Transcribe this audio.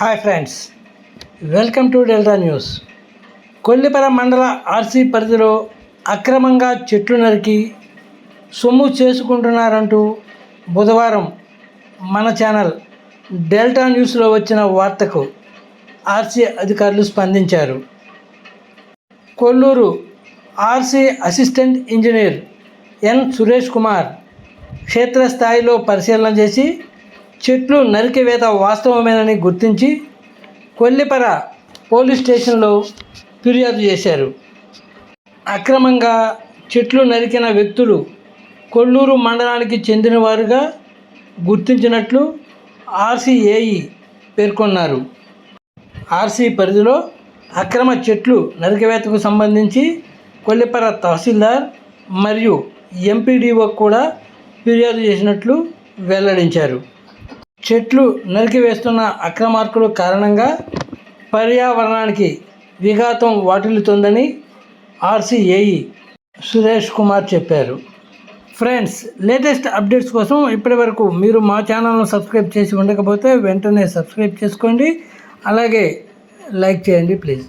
Hi friends welcome to Delta News. Kollipara మండల RC పరిధిలో అక్రమంగా చెట్లు నరికి సొమ్ము చేసుకుంటున్నారంటూ బుధవారం మన ఛానల్ డెల్టా న్యూస్లో వచ్చిన వార్తకు ఆర్సీ అధికారులు స్పందించారు. Kolluru RC assistant engineer N Suresh Kumar క్షేత్రస్థాయిలో పరిశీలన చేసి చెట్లు నరికివేత వాస్తవమేనని గుర్తించి కొల్లిపర పోలీస్ స్టేషన్లో ఫిర్యాదు చేశారు. అక్రమంగా చెట్లు నరికిన వ్యక్తులు కొల్లూరు మండలానికి చెందినవారుగా గుర్తించినట్లు ఆర్సీఏఈ పేర్కొన్నారు. ఆర్సీ పరిధిలో అక్రమ చెట్లు నరికివేతకు సంబంధించి కొల్లిపర తహసీల్దార్ మరియు ఎంపీడీఓ కూడా ఫిర్యాదు చేసినట్లు వెల్లడించారు. చెట్లు నరికివేస్తున్న అక్రమార్కుల కారణంగా పర్యావరణానికి విఘాతం వాటిల్లుతుందని ఆర్సీఏఈ సురేష్ కుమార్ చెప్పారు. ఫ్రెండ్స్ లేటెస్ట్ అప్డేట్స్ కోసం ఇప్పటివరకు మీరు మా ఛానల్ను సబ్స్క్రైబ్ చేసి ఉండకపోతే వెంటనే సబ్స్క్రైబ్ చేసుకోండి. అలాగే లైక్ చేయండి ప్లీజ్.